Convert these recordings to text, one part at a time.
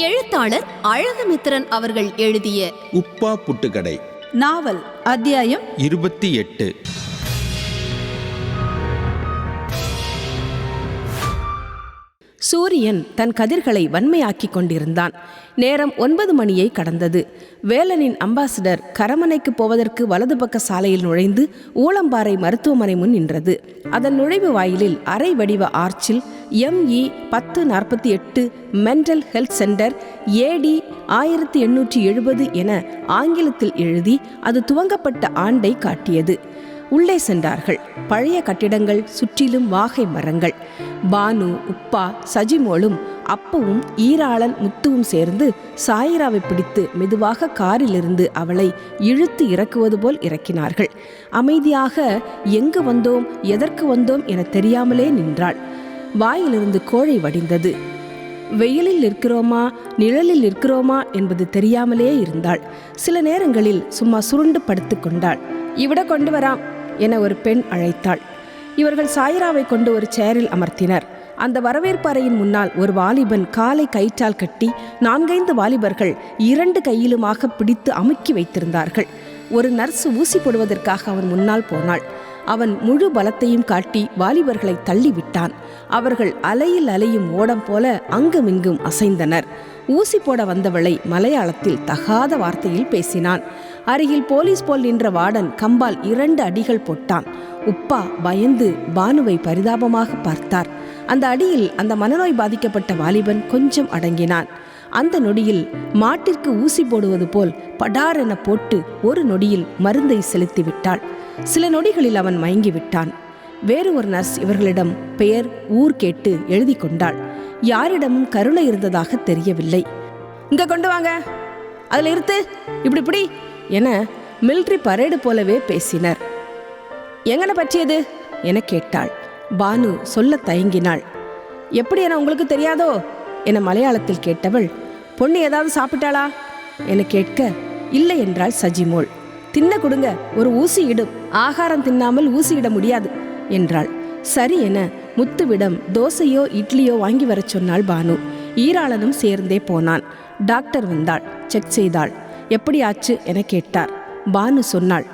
எழுத்தாளர் அழகுமித்திரன் அவர்கள் எழுதிய உப்பா புட்டுக்கடை. நாவல் அத்தியாயம் இருபத்தி எட்டு. சூரியன் தன் கதிர்களை வன்மையாக்கிக் கொண்டிருந்தான். நேரம் ஒன்பது மணியை கடந்தது. வேலனின் அம்பாசிடர் கரமனைக்கு போவதற்கு வலது பக்க சாலையில் நுழைந்து ஊளம்பாறை மருத்துவமனை முன் நின்றது. அதன் நுழைவு வாயிலில் அரை வடிவ ஆர்ச்சில் எம்இ பத்து நாற்பத்தி எட்டு மென்டல் ஹெல்த் சென்டர் ஏடி ஆயிரத்தி எண்ணூற்றி எழுபது என ஆங்கிலத்தில் எழுதி அது துவங்கப்பட்ட ஆண்டை காட்டியது. உள்ளே சென்றார்கள். பழைய கட்டிடங்கள் சுற்றிலும் வாகை மரங்கள். பானு உப்பா சஜிமோளும் அப்பவும் ஈராளன் முத்துவும் சேர்ந்து சாயிராவை பிடித்து மெதுவாக காரிலிருந்து அவளை இழுத்து இறக்குவது போல் இறக்கினார்கள். அமைதியாக எங்கு வந்தோம்? எதற்கு வந்தோம்? என தெரியாமலே நின்றாள். வாயிலிருந்து கோழை வடிந்தது. வெயிலில் இருக்கிறோமா நிழலில் இருக்கிறோமா என்பது தெரியாமலே இருந்தாள். சில நேரங்களில் சும்மா சுருண்டு படுத்து கொண்டாள். இவிட கொண்டு வராம். என ஒரு பெண் அழைத்தாள். இவர்கள் சாய்ராவை கொண்டு ஒரு சேரில் அமர்த்தினர். அந்த வரவேற்பு அறையின் முன்னால் ஒரு வாலிபன் காலை கயிற்றால் கட்டி நான்கைந்து வாலிபர்கள் இரண்டு கையிலுமாக பிடித்து அமுக்கி வைத்திருந்தார்கள். ஒரு நர்ஸ் ஊசி போடுவதற்காக அவன் முன்னால் போனாள். அவன் முழு பலத்தையும் காட்டி வாலிபர்களை தள்ளிவிட்டான். அவர்கள் அலையில் அலையும் ஓடம் போல அங்குமிங்கும் அசைந்தனர். ஊசி போட வந்தவளை மலையாளத்தில் தகாத வார்த்தையில் பேசினான். அருகில் போலீஸ் போல் நின்ற வார்டன் கம்பால் இரண்டு அடிகள் போட்டான். உப்பா பயந்து பானுவை பரிதாபமாக பார்த்தார். அந்த அடியில் அந்த மனநோய் பாதிக்கப்பட்ட வாலிபன் கொஞ்சம் அடங்கினான். அந்த நொடியில் மாட்டிற்கு ஊசி போடுவது போல் படார் என போட்டு ஒரு நொடியில் மருந்தை செலுத்தி விட்டாள். சில நொடிகளில் அவன் மயங்கி விட்டான். வேறு ஒரு நர்ஸ் இவர்களிடம் பெயர் ஊர் கேட்டு எழுதி கொண்டாள். யாரிடமும் கருணை இருந்ததாக தெரியவில்லை. இங்க கொண்டு வாங்க. அதுல இருத்து இப்படி இப்படி. என மிலிட்ரி பரேடு போலவே பேசினர். எங்கனை பற்றியது? என கேட்டாள். பானு சொல்ல தயங்கினாள். எப்படி என உங்களுக்கு தெரியாதோ? என மலையாளத்தில் கேட்டவள் பொண்ணு ஏதாவது சாப்பிட்டாளா? என கேட்க இல்லை என்றாள் சஜிமோள். தின்ன கொடுங்க ஒரு ஊசி இடும். ஆகாரம் தின்னாமல் ஊசியிட முடியாது என்றாள். சரி என முத்துவிடம் தோசையோ இட்லியோ வாங்கி வரச் சொன்னாள் பானு. ஈராளனும் சேர்ந்தே போனான். டாக்டர் வந்தாள். செக் செய்தாள். எப்படி ஆச்சு என கேட்டார். பானு சொன்னாள்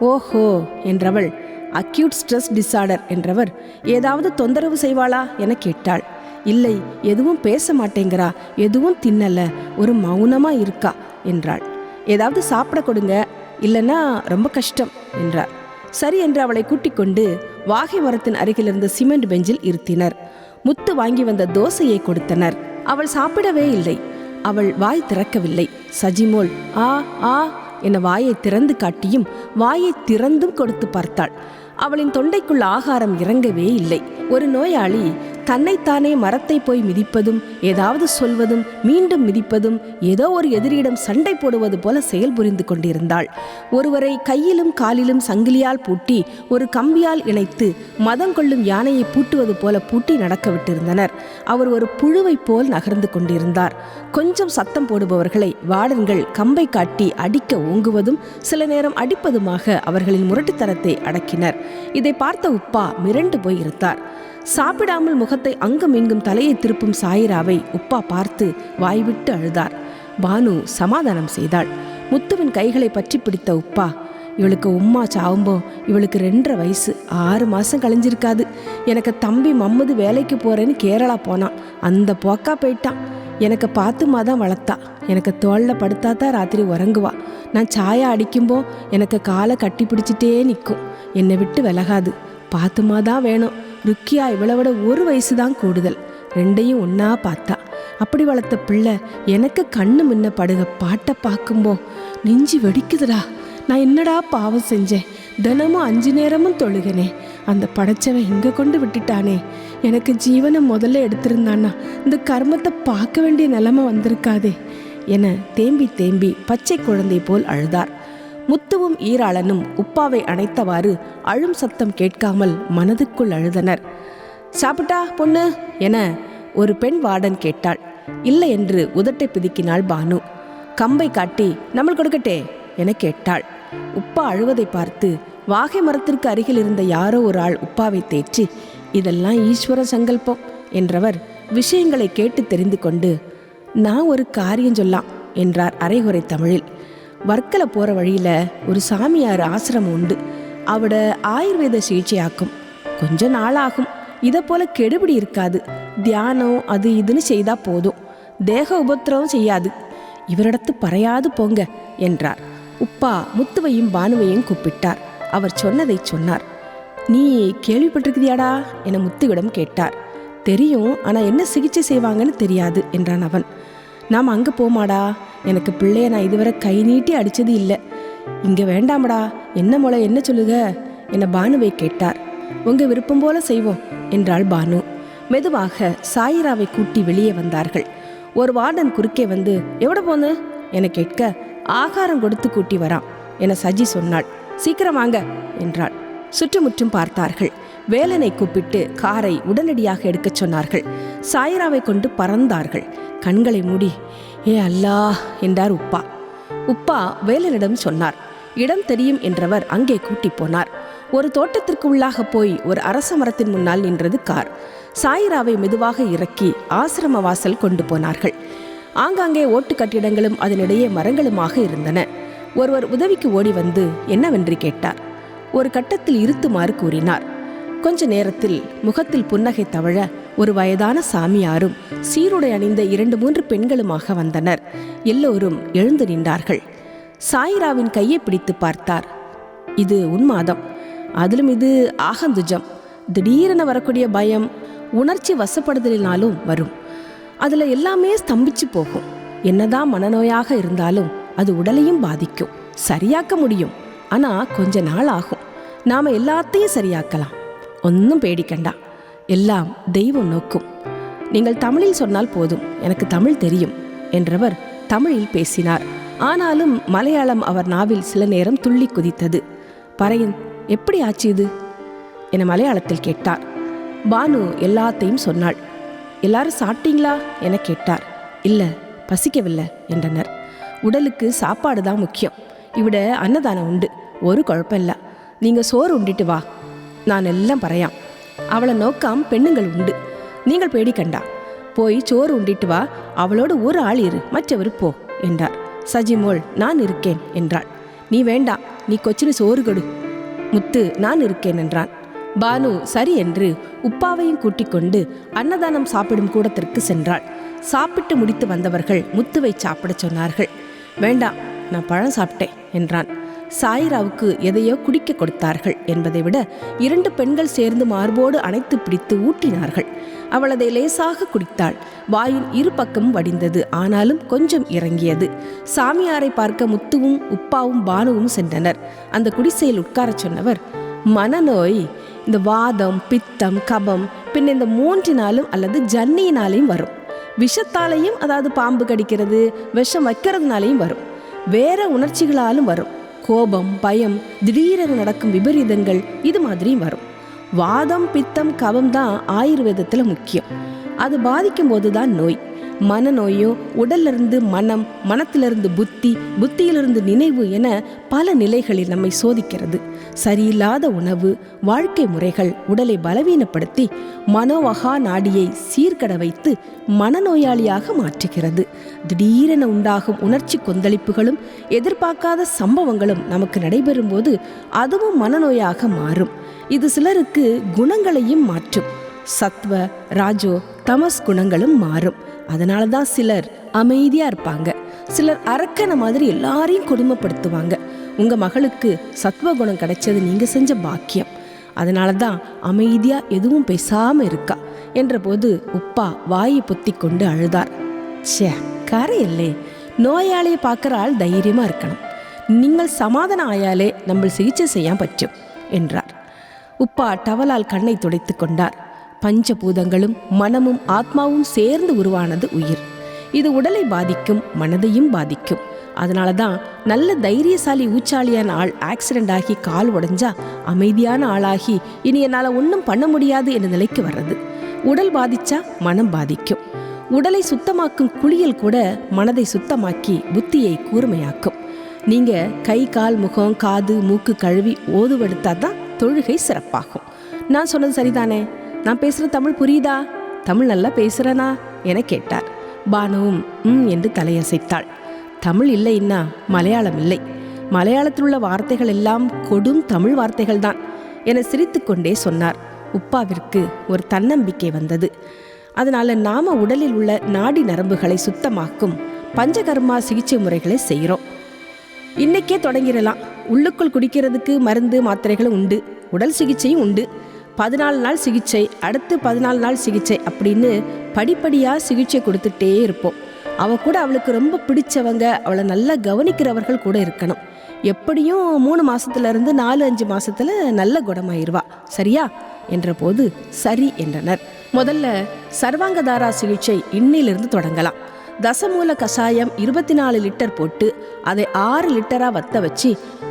ஓஹோ என்றவள் அக்யூட் ஸ்ட்ரெஸ் டிசார்டர் என்றவர் ஏதாவது தொந்தரவு செய்வாளா? என கேட்டாள். இல்லை எதுவும் பேச மாட்டேங்கிறா எதுவும் தின்னல ஒரு மௌனமா இருக்கா? என்றாள். ஏதாவது சாப்பிட கொடுங்க இல்லைன்னா ரொம்ப கஷ்டம் என்றார். சரி என்று அவளை கூட்டிக் கொண்டு வாகை மரத்தின் அருகில் இருந்த சிமெண்ட் பெஞ்சில் இருத்தினர். முத்து வாங்கி வந்த தோசையை கொடுத்தனர். அவள் சாப்பிடவே இல்லை. அவள் வாய் திறக்கவில்லை. சஜிமோள் ஆ ஆ என வாயை திறந்து காட்டியும் வாயை திறந்தும் கொடுத்து பார்த்தாள். அவளின் தொண்டைக்குள் ஆகாரம் இறங்கவே இல்லை. ஒரு நோயாளி தன்னைத்தானே மரத்தை போய் மிதிப்பதும் ஏதாவது சொல்வதும் மீண்டும் மிதிப்பதும் ஏதோ ஒரு எதிரியிடம் சண்டை போடுவது போல செயல் புரிந்து கொண்டிருந்தாள். ஒருவரை கையிலும் காலிலும் சங்கிலியால் பூட்டி ஒரு கம்பியால் இணைத்து மதம் கொள்ளும் யானையை பூட்டுவது போல பூட்டி நடக்க விட்டிருந்தனர். அவர் ஒரு புழுவைப் போல் நகர்ந்து கொண்டிருந்தார். கொஞ்சம் சத்தம் போடுபவர்களை வார்டன்கள் கம்பை காட்டி அடிக்க ஓங்குவதும் சில நேரம் அடிப்பதுமாக அவர்களின் முரட்டுத்தனத்தை அடக்கினர். இதை பார்த்த உப்பா மிரண்டு போய் இருந்தார். சாப்பிடாமல் முகத்தை அங்கும் இங்கும் தலையை திருப்பும் சாயிராவை உப்பா பார்த்து வாய்விட்டு அழுதார். பானு சமாதானம் செய்தாள். முத்துவின் கைகளை பற்றி பிடித்த உப்பா இவளுக்கு உம்மா சாவும்போ இவளுக்கு ரெண்டரை வயசு ஆறு மாதம் கழிஞ்சிருக்காது. எனக்கு தம்பி மம்மது வேலைக்கு போகிறேன்னு கேரளா போனான். அந்த போக்கா போயிட்டான். எனக்கு பாத்துமா தான் வளர்த்தா. எனக்கு தோளில் படுத்தா தான் ராத்திரி உறங்குவா. நான் சாயா அடிக்கும்போ எனக்கு காலை கட்டி பிடிச்சிட்டே நிற்கும் என்னை விட்டு விலகாது. பாத்துமா தான் வேணும். ருக்கியா இவளை விட ஒரு வயசு தான் கூடுதல். ரெண்டையும் ஒன்னா பார்த்தா. அப்படி வளர்த்த பிள்ளை எனக்கு கண்ணு முன்ன படுக பாட்டை பார்க்கும்போ நெஞ்சு வெடிக்குதுடா. நான் என்னடா பாவம் செஞ்சேன்? தினமும் அஞ்சு நேரமும் தொழுகனே. அந்த படைச்சவன் இங்கே கொண்டு விட்டுட்டானே. எனக்கு ஜீவனை முதல்ல எடுத்திருந்தானா இந்த கர்மத்தை பார்க்க வேண்டிய நிலைமை வந்திருக்காதே என தேம்பி தேம்பி பச்சை குழந்தை போல் அழுதார். முத்துவும் ஈராளனும் உப்பாவை அணைத்தவாறு அழும் சத்தம் கேட்காமல் மனதுக்குள் அழுதனர். சாப்பிட்டா பொண்ணு? என ஒரு பெண் வார்டன் கேட்டாள். இல்லை என்று உதட்டை பிதுக்கினாள் பானு. கம்பை காட்டி நம்மள் கொடுக்கட்டே என கேட்டாள். உப்பா அழுவதை பார்த்து வாகை மரத்திற்கு அருகில் இருந்த யாரோ ஒரு ஆள் உப்பாவை தேற்றி இதெல்லாம் ஈஸ்வர சங்கல்பம் என்றவர் விஷயங்களை கேட்டு தெரிந்து கொண்டு நான் ஒரு காரியம் சொல்லாம் என்றார் அரைகுறை தமிழில். வர்க்கலை போகிற வழியில் ஒரு சாமியார் ஆசிரமம் உண்டு. அவட ஆயுர்வேத சிகிச்சையாக்கும். கொஞ்ச நாளாகும். இதை போல கெடுபிடி இருக்காது. தியானம் அது இதுன்னு செய்தா போதும். தேக உபத்திரவம் செய்யாது. இவரிடத்து பறையாது போங்க என்றார். உப்பா முத்துவையும் பானுவையும் கூப்பிட்டார். அவர் சொன்னதை சொன்னார். நீ கேள்விப்பட்டிருக்கிறியாடா? என முத்துவிடம் கேட்டார். தெரியும். ஆனா என்ன சிகிச்சை செய்வாங்கன்னு தெரியாது என்றான் அவன். நாம் அங்கே போமாடா. எனக்கு பிள்ளைய நான் இதுவரை கை நீட்டி அடித்தது இல்லை. இங்கே வேண்டாமடா. என்ன மொழ என்ன சொல்லுக? என பானுவை கேட்டார். உங்க விருப்பம் போல செய்வோம் என்றாள் பானு. மெதுவாக சாயிராவை கூட்டி வெளியே வந்தார்கள். ஒரு வார்டன் குறுக்கே வந்து எவ்வளோ போன? என கேட்க ஆகாரம் கொடுத்து கூட்டி வரான் என சஜி சொன்னாள். சீக்கிரம் வாங்க என்றாள். சுற்றுமுற்றும் பார்த்தார்கள். வேலனை கூப்பிட்டு காரை உடனடியாக எடுக்கச் சொன்னார்கள். சாயராவை கொண்டு பறந்தார்கள். கண்களை மூடி ஏ அல்லாஹ் என்றார் உப்பா. உப்பா வேலனிடம் சொன்னார் இடம் தெரியும் என்றவர் அங்கே கூட்டி போனார். ஒரு தோட்டத்திற்கு உள்ளாக போய் ஒரு அரச மரத்தின் முன்னால் நின்றது கார். சாயிராவை மெதுவாக இறக்கி ஆசிரம வாசல் கொண்டு போனார்கள். ஆங்காங்கே ஓட்டு கட்டிடங்களும் அதனிடையே மரங்களுமாக இருந்தன. ஒருவர் உதவிக்கு ஓடி வந்து என்னவென்று கேட்டார். ஒரு கட்டத்தில் இருத்துமாறு கூறினார். கொஞ்ச நேரத்தில் முகத்தில் புன்னகை தவழ ஒரு வயதான சாமியாரும் சீருடை அணிந்த இரண்டு மூன்று பெண்களுமாக வந்தனர். எல்லோரும் எழுந்து நின்றார்கள். சாயிராவின் கையை பிடித்து பார்த்தார். இது உன்மாதம் அதிலும் இது ஆகந்துஜம். திடீரென வரக்கூடிய பயம் உணர்ச்சி வசப்படுதலினாலும் வரும். அதில் எல்லாமே ஸ்தம்பிச்சு போகும். என்னதான் மனநோயாக இருந்தாலும் அது உடலையும் பாதிக்கும். சரியாக்க முடியும். ஆனால் கொஞ்ச நாள் ஆகும். நாம எல்லாத்தையும் சரியாக்கலாம். ஒன்றும் பேடிக்கண்டா. எல்லாம் தெய்வம் நோக்கும். நீங்கள் தமிழில் சொன்னால் போதும் எனக்கு தமிழ் தெரியும் என்றவர் தமிழில் பேசினார். ஆனாலும் மலையாளம் அவர் நாவில் சில நேரம் துள்ளி குதித்தது. பறையன் எப்படி ஆச்சு இது? என மலையாளத்தில் கேட்டார். பானு எல்லாத்தையும் சொன்னாள். எல்லாரும் சாப்பிட்டீங்களா? என கேட்டார். இல்லை பசிக்கவில்லை என்றனர். உடலுக்கு சாப்பாடு தான் முக்கியம். இவிட அன்னதானம் உண்டு. ஒரு குழப்பம் இல்லை. நீங்க சோறு உண்டிட்டு வா. நான் எல்லாம் பறையாம். அவளை நோக்காம் பெண்ணுங்கள் உண்டு. நீங்கள் பேடிக்கண்டா போய் சோறு உண்டிட்டு வா. அவளோடு ஒரு ஆள் இரு. மற்றவர் போ என்றார். சஜிமோள் நான் இருக்கேன் என்றாள். நீ வேண்டாம் நீ கொச்சினு சோறு கொடு. முத்து நான் இருக்கேன் என்றான். பானு சரி என்று உப்பாவையும் கூட்டிக் கொண்டு அன்னதானம் சாப்பிடும் கூடத்திற்கு சென்றாள். சாப்பிட்டு முடித்து வந்தவர்கள் முத்துவை சாப்பிடச் சொன்னார்கள். வேண்டாம் நான் பழம் சாப்பிட்டேன் என்றான். சாய்ராவுக்கு எதையோ குடிக்க கொடுத்தார்கள் என்பதை விட இரண்டு பெண்கள் சேர்ந்து மார்போடு அணைத்து பிடித்து ஊட்டினார்கள். அவள் அதை லேசாக குடித்தாள். வாயின் இரு பக்கமும் வடிந்தது. ஆனாலும் கொஞ்சம் இறங்கியது. சாமியாரை பார்க்க முத்துவும் உப்பாவும் பானுவும் சென்றனர். அந்த குடிசையில் உட்காரச் சொன்னவர் மனநோய் இந்த வாதம் பித்தம் கபம் பின் இந்த மூன்றினாலும் அல்லது ஜன்னியினாலையும் வரும். விஷத்தாலையும் அதாவது பாம்பு கடிக்கிறது விஷம் வைக்கிறதுனாலையும் வரும். வேற உணர்ச்சிகளாலும் வரும். கோபம் பயம் திடீரென நடக்கும் விபரீதங்கள் இது மாதிரி வரும். வாதம் பித்தம் கபம் தான் ஆயுர்வேதத்தில் முக்கியம். அது பாதிக்கும் போதுதான் நோய். மனநோயோ உடல்லிருந்து மனம் மனத்திலிருந்து புத்தி புத்தியிலிருந்து நினைவு என பல நிலைகளில் நம்மை சோதிக்கிறது. சரியில்லாத உணவு வாழ்க்கை முறைகள் உடலை பலவீனப்படுத்தி மனோவகா நாடியை சீர்கட வைத்து மனநோயாளியாக மாற்றுகிறது. திடீரென உண்டாகும் உணர்ச்சி கொந்தளிப்புகளும் எதிர்பார்க்காத சம்பவங்களும் நமக்கு நடைபெறும்போது அதுவும் மனநோயாக மாறும். இது சிலருக்கு குணங்களையும் மாற்றும். சத்வ ராஜோ தமஸ் குணங்களும் மாறும். அதனால தான் சிலர் அமைதியாக இருப்பாங்க. சிலர் அரக்கன மாதிரி எல்லாரையும் கொடுமைப்படுத்துவாங்க. உங்கள் மகளுக்கு சத்துவ குணம் கிடைச்சது நீங்கள் செஞ்ச பாக்கியம். அதனால தான் அமைதியாக எதுவும் பேசாமல் இருக்கா என்றபோது உப்பா வாயை பொத்தி கொண்டு அழுதார். ச்சே கரையில்லே. நோயாளியை பார்க்குற ஆள் தைரியமாக இருக்கணும். நீங்கள் சமாதானம் ஆயாலே நம்ம சிகிச்சை செய்ய பற்றும் என்றார். உப்பா டவலால் கண்ணை துடைத்து கொண்டார். பஞ்சபூதங்களும் மனமும் ஆத்மாவும் சேர்ந்து உருவானது உயிர். இது உடலை பாதிக்கும் மனதையும் பாதிக்கும். அதனால தான் நல்ல தைரியசாலி ஊச்சாலியான ஆள் ஆக்சிடென்ட் ஆகி கால் உடைஞ்சா அமைதியான ஆளாகி இனி என்னால் ஒன்றும் பண்ண முடியாது என்ற நிலைக்கு வர்றது. உடல் பாதிச்சா மனம் பாதிக்கும். உடலை சுத்தமாக்கும் குளியல் கூட மனதை சுத்தமாக்கி புத்தியை கூர்மையாக்கும். நீங்கள் கை கால் முகம் காது மூக்கு கழுவி ஓதுவெடுத்தா தான் தொழுகை சிறப்பாகும். நான் சொன்னது சரிதானே? நான் பேசுகிற தமிழ் புரியுதா? தமிழ் நல்லா பேசுகிறனா என கேட்டார். பானுவும் ம் என்று தலையசைத்தாள். தமிழ் இல்லைன்னா மலையாளம் இல்லை. மலையாளத்தில் உள்ள வார்த்தைகள் எல்லாம் கொடும் தமிழ் வார்த்தைகள் தான் என சிரித்துக்கொண்டே சொன்னார். உப்பாவிற்கு ஒரு தன்னம்பிக்கை வந்தது. அதனால் நாம உடலில் உள்ள நாடி நரம்புகளை சுத்தமாக்கும் பஞ்சகர்மா சிகிச்சை முறைகளை செய்கிறோம் இன்னைக்கே தொடங்கிடலாம் உள்ளுக்குள் குடிக்கிறதுக்கு மருந்து மாத்திரைகளும் உண்டு. உடல் சிகிச்சையும் உண்டு. பதினாலு நாள் சிகிச்சை அடுத்து பதினாலு நாள் சிகிச்சை அப்படின்னு படிப்படியாக சிகிச்சை கொடுத்துட்டே இருப்போம். அவள் கூட அவளுக்கு ரொம்ப பிடிச்சவங்க அவளை நல்லா கவனிக்கிறவர்கள் கூட இருக்கணும். எப்படியும் மூணு மாதத்துலேருந்து நாலு அஞ்சு மாதத்தில் நல்ல குணமாயிருவா. சரியா? என்றபோது சரி என்றனர். முதல்ல சர்வாங்கதாரா சிகிச்சை இன்னிலிருந்து தொடங்கலாம். தசமூல கஷாயம் இருபத்தி நாலு லிட்டர் போட்டு அதை ஆறு லிட்டரா வத்த வச்சு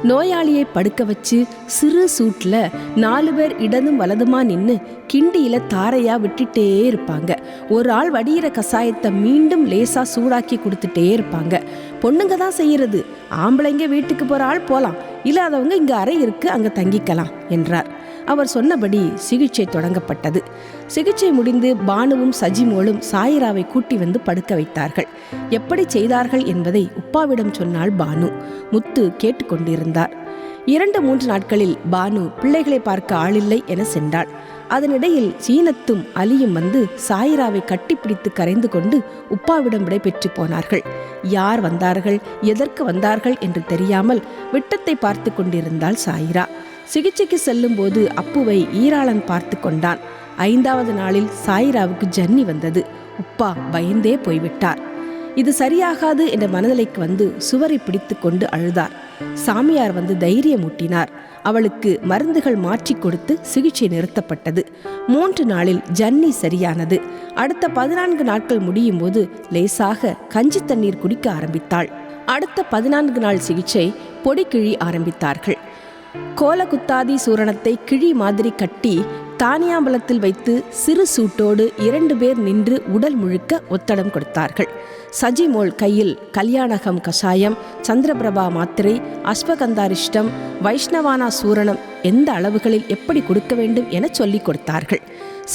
நோயாளியை படுக்க வச்சு சிறு சூட்டில் நாலு பேர் இடதும் வலதுமா நின்று கிண்டியில் தாரையாக விட்டுட்டே இருப்பாங்க. ஒரு ஆள் வடிகிற கஷாயத்தை மீண்டும் லேசாக சூடாக்கி கொடுத்துட்டே இருப்பாங்க. பொண்ணுங்க தான் செய்கிறது ஆம்பளைங்க வீட்டுக்கு போகிற ஆள் போகலாம் இல்லாதவங்க இங்கே அறை இருக்கு அங்கே தங்கிக்கலாம் என்றார். அவர் சொன்னபடி சிகிச்சை தொடங்கப்பட்டது. சிகிச்சை முடிந்து பானுவும் சஜிமோளும் சாயிராவை கூட்டி வந்து படுக்க வைத்தார்கள். எப்படி செய்தார்கள் என்பதை உப்பாவிடம் சொன்னாள் பானு. முத்து கேட்டுக்கொண்டிருந்தார். இரண்டு மூன்று நாட்களில் பானு பிள்ளைகளை பார்க்க ஆளில்லை என சென்றாள். அதனிடையில் சீனத்தும் அலியும் வந்து சாயிராவை கட்டிப்பிடித்து கரைந்து கொண்டு உப்பாவிடம் விடைபெற்று போனார்கள். யார் வந்தார்கள் எதற்கு வந்தார்கள் என்று தெரியாமல் விட்டத்தை பார்த்து கொண்டிருந்தாள் சாயிரா. சிகிச்சைக்கு செல்லும்போது அப்புவை ஈராளன் பார்த்து கொண்டான். ஐந்தாவது நாளில் சாயிராவுக்கு ஜன்னி வந்தது. உப்பா பயந்தே போய்விட்டார். இது சரியாகாது என்ற மனநிலைக்கு வந்து சுவரை பிடித்து கொண்டு அழுதார். சாமியார் வந்து தைரியமூட்டினார் அவளுக்கு மருந்துகள் மாற்றி கொடுத்து சிகிச்சை நிறுத்தப்பட்டது. மூன்று நாளில் ஜன்னி சரியானது. அடுத்த பதினான்கு நாட்கள் முடியும் போது லேசாக கஞ்சி தண்ணீர் குடிக்க ஆரம்பித்தாள். அடுத்த பதினான்கு நாள் சிகிச்சை பொடி கிழி ஆரம்பித்தார்கள். கோலகுத்தாதி சூரணத்தை கிழி மாதிரி கட்டி தானியாம்பலத்தில் வைத்து சிறு சூட்டோடு இரண்டு பேர் நின்று உடல் முழுக்க ஒத்தடம் கொடுத்தார்கள். சஜிமோள் கையில் கல்யாணகம் கஷாயம் சந்திரபிரபா மாத்திரை அஸ்வகந்தாரிஷ்டம் வைஷ்ணவானா சூரணம் எந்த அளவுகளில் எப்படி கொடுக்க வேண்டும் என சொல்லிக் கொடுத்தார்கள்.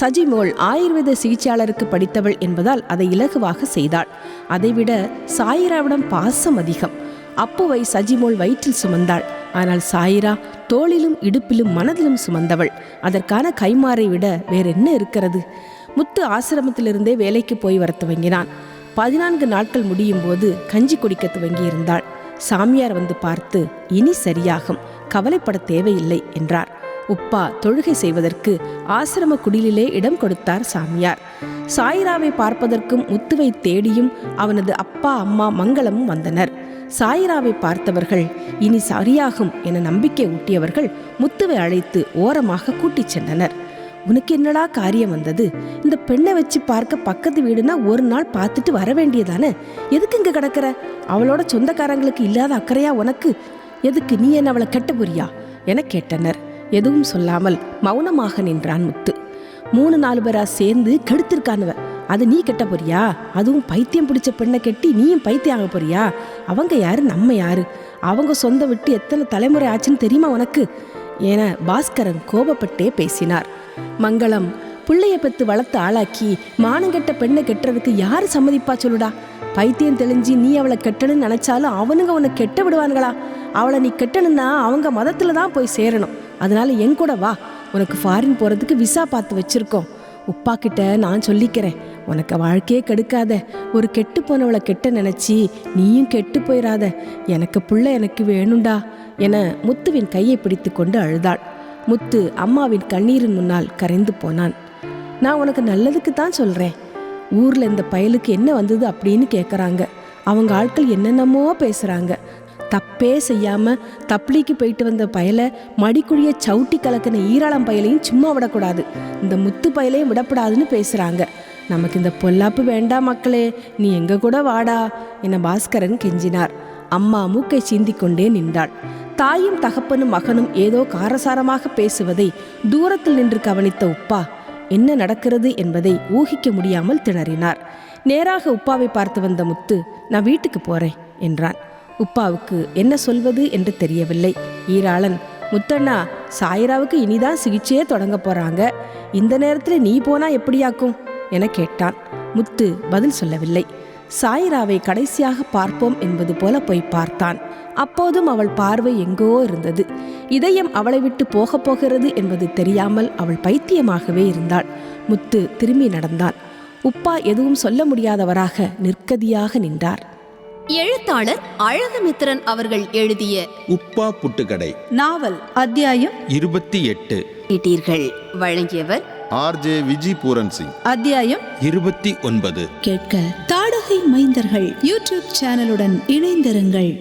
சஜிமோள் ஆயுர்வேத சிகிச்சையாளருக்கு படித்தவள் என்பதால் அதை இலகுவாக செய்தாள். அதைவிட சாயிராவிடம் பாசம் அதிகம். அப்புவை சஜிமோள் வயிற்றில் சுமந்தாள். ஆனால் சாயிரா தோளிலும் இடுப்பிலும் மனதிலும் சுமந்தவள். அதற்கான கைமாறை விட வேறென்ன இருக்கிறது? முத்து ஆசிரமத்திலிருந்தே வேலைக்கு போய் வர துவங்கினான். பதினான்கு நாட்கள் முடியும் போது கஞ்சி குடிக்க துவங்கியிருந்தாள். சாமியார் வந்து பார்த்து இனி சரியாகும். கவலைப்பட தேவையில்லை என்றார். உப்பா தொழுகை செய்வதற்கு ஆசிரம குடிலிலே இடம் கொடுத்தார் சாமியார். சாயிராவை பார்ப்பதற்கும் முத்துவை தேடியும் அவனது அப்பா அம்மா மங்களமும் வந்தனர். சாயிராவை பார்த்தவர்கள் இனி சரியாகும் என நம்பிக்கை ஊட்டியவர்கள் முத்துவை அழைத்து ஓரமாக கூட்டிச் சென்றனர். உனக்கு என்னடா காரியம் வந்தது? இந்த பெண்ணை வச்சு பார்க்க பக்கத்து வீடுனா ஒரு நாள் பார்த்துட்டு வர வேண்டியதானே? எதுக்கு இங்க கிடக்குற? அவளோட சொந்தக்காரங்களுக்கு இல்லாத அக்கறையா உனக்கு? எதுக்கு நீ என்ன அவளை கெட்ட புரியா? என கேட்டனர். எதுவும் சொல்லாமல் மௌனமாக நின்றான் முத்து. மூணு நாலு பேரா சேர்ந்து கெடுத்திருக்கானுவன் அது நீ கெட்ட போறியா? அதுவும் பைத்தியம் பிடிச்ச பெண்ணை கெட்டி நீயும் பைத்தியம் ஆக போறியா? அவங்க யாரு? நம்ம யாரு? அவங்க சொந்த விட்டு எத்தனை தலைமுறை ஆச்சுன்னு தெரியுமா உனக்கு? என பாஸ்கரன் கோபப்பட்டே பேசினார். மங்களம் பிள்ளைய பெத்து வளர்த்து ஆளாக்கி மானங்கெட்ட பெண்ணை கெட்டுறதுக்கு யாரு சம்மதிப்பா சொல்லுடா? பைத்தியம் தெளிஞ்சு நீ அவளை கெட்டணும்னு நினைச்சாலும் அவனுங்க உன்னை கெட்ட விடுவானுங்களா? அவளை நீ கெட்டணும்னா அவங்க மதத்துல தான் போய் சேரணும். அதனால என் கூட வா. உனக்கு ஃபாரின் போறதுக்கு விசா பார்த்து வச்சிருக்கோம். உப்பா கிட்ட நான் சொல்லிக்கிறேன். உனக்கு வாழ்க்கையே கெடுக்காத. ஒரு கெட்டு போனவளை கெட்ட நினைச்சி நீயும் கெட்டு போயிடாத எனக்கு புள்ள எனக்கு வேணும்டா என முத்துவின் கையை பிடித்து கொண்டு அழுதாள். முத்து அம்மாவின் கண்ணீரின் முன்னால் கரைந்து போனான். நான் உனக்கு நல்லதுக்கு தான் சொல்றேன். ஊர்ல இந்த பயலுக்கு என்ன வந்தது அப்படின்னு கேட்குறாங்க அவங்க ஆட்கள் என்னென்னமோ பேசுறாங்க. தப்பே செய்யாம தப்ளிக்கு போயிட்டு வந்த பயலை மடிக்குழிய சவுட்டி கலக்கின ஈராளம் பயலையும் சும்மா விடக்கூடாது. இந்த முத்து பயலையும் விடக்கூடாதுன்னு பேசுறாங்க. நமக்கு இந்த பொல்லாப்பு வேண்டாம் மக்களே நீ எங்க கூட வாடா என பாஸ்கரன் கெஞ்சினார். அம்மா மூக்கை சீந்தி கொண்டே நின்றாள். தாயும் தகப்பனும் மகனும் ஏதோ காரசாரமாக பேசுவதை தூரத்தில் நின்று கவனித்த உப்பா என்ன நடக்கிறது என்பதை ஊகிக்க முடியாமல் திணறினார். நேராக உப்பாவை பார்த்து வந்த முத்து நான் வீட்டுக்கு போறேன் என்றான். உப்பாவுக்கு என்ன சொல்வது என்று தெரியவில்லை. ஈராளன் முத்தண்ணா சாயிராவுக்கு இனிதான் சிகிச்சையே தொடங்க போறாங்க. இந்த நேரத்தில் நீ போனா எப்படியாக்கும்? என கேட்டான். முத்து பதில் சொல்லவில்லை. சாயிராவை கடைசியாக பார்ப்போம் என்பது போல போய் பார்த்தான். அப்போதும் அவள் பார்வை எங்கோ இருந்தது. இதயம் அவளை விட்டு போகப் போகிறது என்பது தெரியாமல் அவள் பைத்தியமாகவே இருந்தாள். முத்து திரும்பி நடந்தான். உப்பா எதுவும் சொல்ல முடியாதவராக நிற்கதியாக நின்றார். எழுத்தாளர் அழகுமித்திரன் அவர்கள் எழுதிய உப்பா புட்டுக்கடை. நாவல் அத்தியாயம் இருபத்தி எட்டு. கேட்டீர்கள். வழங்கியவர் ஆர்ஜே விஜி பூரன் சிங் அத்தியாயம் இருபத்தி ஒன்பது. கேட்க தாடகை மைந்தர்கள் யூடியூப் சேனலுடன் இணைந்திருங்கள்.